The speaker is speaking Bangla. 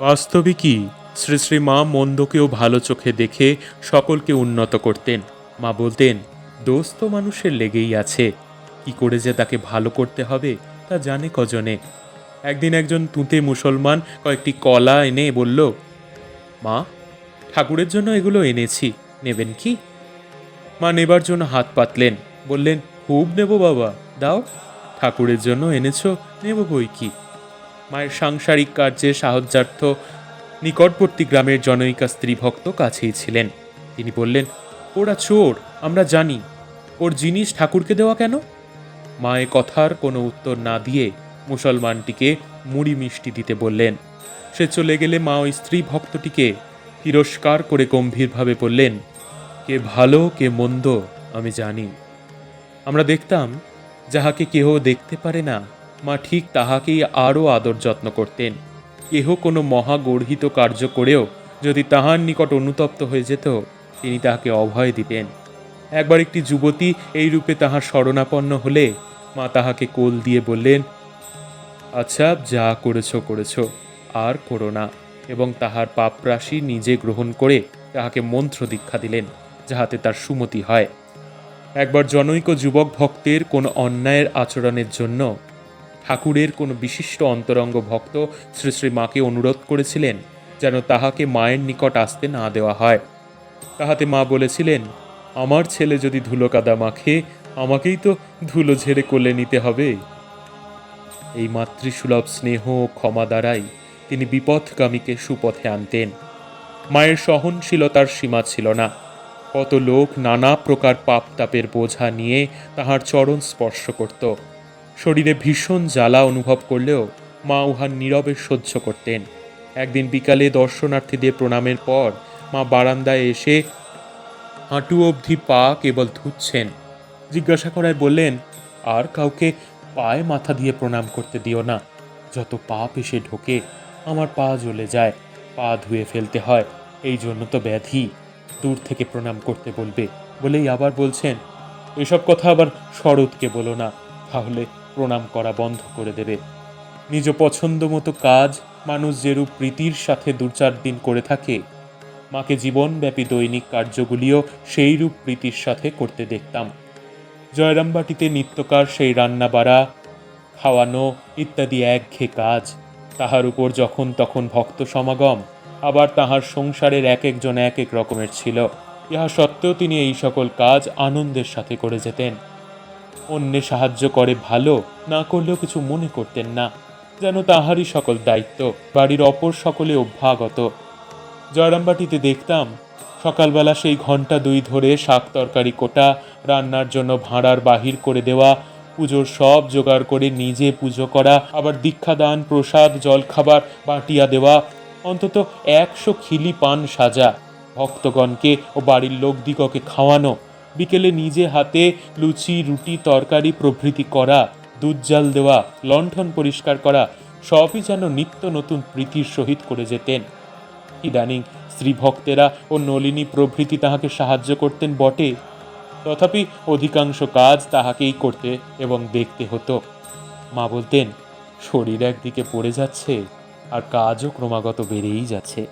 বাস্তবে কি? শ্রী শ্রী মা মন্দকেও ভালো চোখে দেখে সকলকে উন্নত করতেন। মা বলতেন, দোষ তো মানুষের লেগেই আছে। কি করে যে তাকে ভালো করতে হবে, তা জানে কজনে? একদিন একজন তুঁতে মুসলমান কয়েকটি কলা এনে বলল, মা, ঠাকুরের জন্য এগুলো এনেছি, নেবেন কি? মা নেবার জন্য হাত পাতলেন, বললেন, খুব নেব বাবা, দাও। ঠাকুরের জন্য এনেছো, নেব বই কি? মায়ের সাংসারিক কার্যে সাহায্যার্থ নিকটবর্তী গ্রামের জনৈকা স্ত্রী ভক্ত কাছেই ছিলেন। তিনি বললেন, ওরা চোর, আমরা জানি। ওর জিনিস ঠাকুরকে দেওয়া কেন? মায়ের কথার কোনো উত্তর না দিয়ে মুসলমানটিকে মুড়ি মিষ্টি দিতে বললেন। সে চলে গেলে মা ওই স্ত্রী ভক্তটিকে তিরস্কার করে গম্ভীরভাবে বললেন, কে ভালো, কে মন্দ, আমি জানি। আমরা দেখতাম যাহাকে কেহ দেখতে পারে না মা ঠিক তাহাকেই আরও আদর যত্ন করতেন। কেহ কোনো মহাগর্হিত কার্য করেও যদি তাহার নিকট অনুতপ্ত হয়ে যেত, তিনি তাহাকে অভয় দিতেন। একবার একটি যুবতী এই রূপে তাহার শরণাপন্ন হলে মা তাহাকে কোল দিয়ে বললেন আচ্ছা যা করেছ করেছ, আর করো না। এবং তাহার পাপরাশি নিজে গ্রহণ করে তাহাকে মন্ত্র দীক্ষা দিলেন, যাহাতে তার সুমতি হয়। একবার জনৈক যুবক ভক্তের কোনো অন্যায়ের আচরণের জন্য ঠাকুরের কোনো বিশিষ্ট অন্তরঙ্গ ভক্ত শ্রী শ্রী মাকে অনুরোধ করেছিলেন যেন তাহাকে মায়ের নিকট আসতে না দেওয়া হয়। তাহাতে মা বলেছিলেন, আমার ছেলে যদি ধুলো কাদা মাখে, আমাকেই তো ধুলো ঝেড়ে কোলে নিতে হবে। এই মাতৃসুলভ স্নেহ ও ক্ষমা দ্বারাই তিনি বিপথগামীকে সুপথে আনতেন। মায়ের সহনশীলতার সীমা ছিল না। কত লোক নানা প্রকার পাপ তাপের বোঝা নিয়ে তাহার চরণ স্পর্শ করত। শরীরে ভীষণ জ্বালা অনুভব করলেও মা উহার নীরবে সহ্য করতেন। একদিন বিকালে দর্শনার্থীদের প্রণামের পর মা বারান্দায় এসে হাঁটু অবধি পা কেবল ধুচ্ছেন। জিজ্ঞাসা করায় বললেন, আর কাউকে পায়ে মাথা দিয়ে প্রণাম করতে দিও না। যত পা এসে ঢোকে, আমার পা জ্বলে যায়, পা ধুয়ে ফেলতে হয়, এই জন্য তো ব্যাধি। দূর থেকে প্রণাম করতে বলবে। বলেই আবার বলছেন, এসব কথা আবার শরৎকে বলো না, তাহলে প্রণাম করা বন্ধ করে দেবে। নিজ পছন্দ মতো কাজ মানুষ যেরূপ প্রীতির সাথে দু চার দিন করে থাকে, মাকে জীবনব্যাপী দৈনিক কার্যগুলিও সেইরূপ প্রীতির সাথে করতে দেখতাম। জয়রামবাটিতে নিত্যকার সেই রান্না বাড়া খাওয়ানো ইত্যাদি একঘে কাজ, তাহার উপর যখন তখন ভক্ত সমাগম, আবার তাহার সংসারের এক একজন এক এক রকমের ছিল। ইহা সত্ত্বেও তিনি এই সকল কাজ আনন্দের সাথে করে যেতেন। অন্যে সাহায্য করে ভালো, না করলেও কিছু মনে করতেন না। যেন তাহারই সকল দায়িত্ব, বাড়ির অপর সকলে অভ্যাগত। জয়রামবাটিতে দেখতাম, সকালবেলা সেই ঘণ্টা দুই ধরে শাক তরকারি কোটা, রান্নার জন্য ভাঁড়ার বাহির করে দেওয়া, পুজোর সব জোগাড় করে নিজে পুজো করা, আবার দীক্ষাদান, প্রসাদ, জলখাবার, বাটিয়া দেওয়া, অন্তত একশো খিলি পান সাজা। ভক্তগণকে ও বাড়ির লোকদিগকে খাওয়ানো বিকেলে নিজে হাতে লুচি, রুটি, তরকারি, প্রভৃতি করা, দুধ জাল দেওয়া, লণ্ঠন পরিষ্কার করা, সবই যেন নিত্য নতুন প্রীতির সহিত করে যেতেন। ইদানিং স্ত্রী ভক্তেরা ও নলিনী প্রভৃতি তাহাকে সাহায্য করতেন বটে। তথাপি অধিকাংশ কাজ তাহাকেই করতে এবং দেখতে হতো। মা বলতেন, শরীর একদিকে পড়ে যাচ্ছে আর কাজও ক্রমাগত বেড়েই যাচ্ছে।